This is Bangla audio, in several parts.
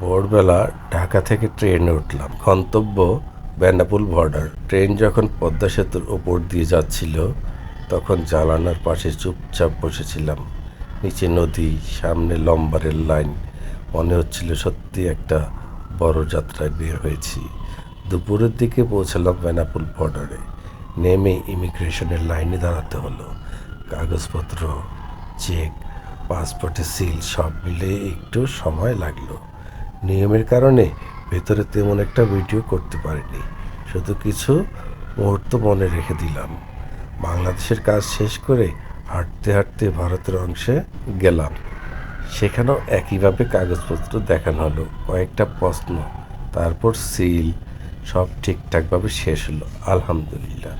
ভোরবেলা ঢাকা থেকে ট্রেনে উঠলাম। গন্তব্য বেনাপুল বর্ডার। ট্রেন যখন পদ্মা সেতুর ওপর দিয়ে যাচ্ছিল, তখন জানালার পাশে চুপচাপ বসেছিলাম। নিচে নদী, সামনে লম্বা রেল লাইন। মনে হচ্ছিল সত্যি একটা বড় যাত্রায় বের হয়েছি। দুপুরের দিকে পৌঁছালাম বেনাপুল বর্ডারে। নেমে ইমিগ্রেশনের লাইনে দাঁড়াতে হলো। কাগজপত্র, চেক, পাসপোর্টের সিল সব মিলে একটু সময় লাগল। নিয়মের কারণে ভেতরে তেমন একটা ভিডিও করতে পারিনি। শুধু কিছু মুহূর্ত মনে রেখে দিলাম। বাংলাদেশের কাজ শেষ করে হাঁটতে হাঁটতে ভারতের অংশে গেলাম। সেখানেও একইভাবে কাগজপত্র দেখানো হলো, কয়েকটা প্রশ্ন, তারপর সিল, সব ঠিকঠাকভাবে শেষ হলো, আলহামদুলিল্লাহ।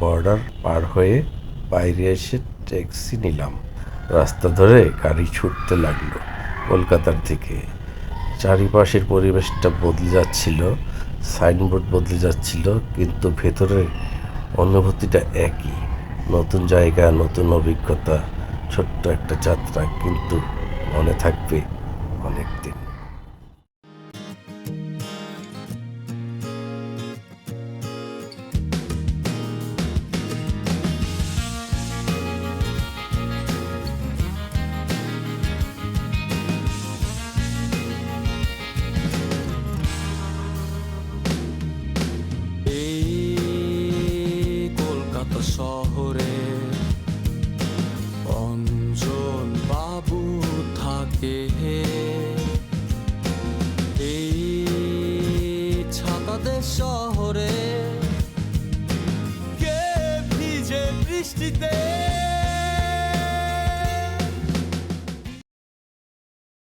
বর্ডার পার হয়ে বাইরে এসে ট্যাক্সি নিলাম। রাস্তা ধরে গাড়ি ছুটতে লাগল কলকাতার দিকে। চারিপাশের পরিবেশটা বদলে যাচ্ছিল সাইনবোর্ড বদলে যাচ্ছিল, কিন্তু ভেতরের অনুভূতিটা একই। নতুন জায়গা, নতুন অভিজ্ঞতা, ছোট্ট একটা যাত্রা, কিন্তু মনে থাকবে অনেক দিন শহরে। অঞ্জন বাবু থাকে এই ছাতাদের শহরে। কে ভিজে বৃষ্টিতে?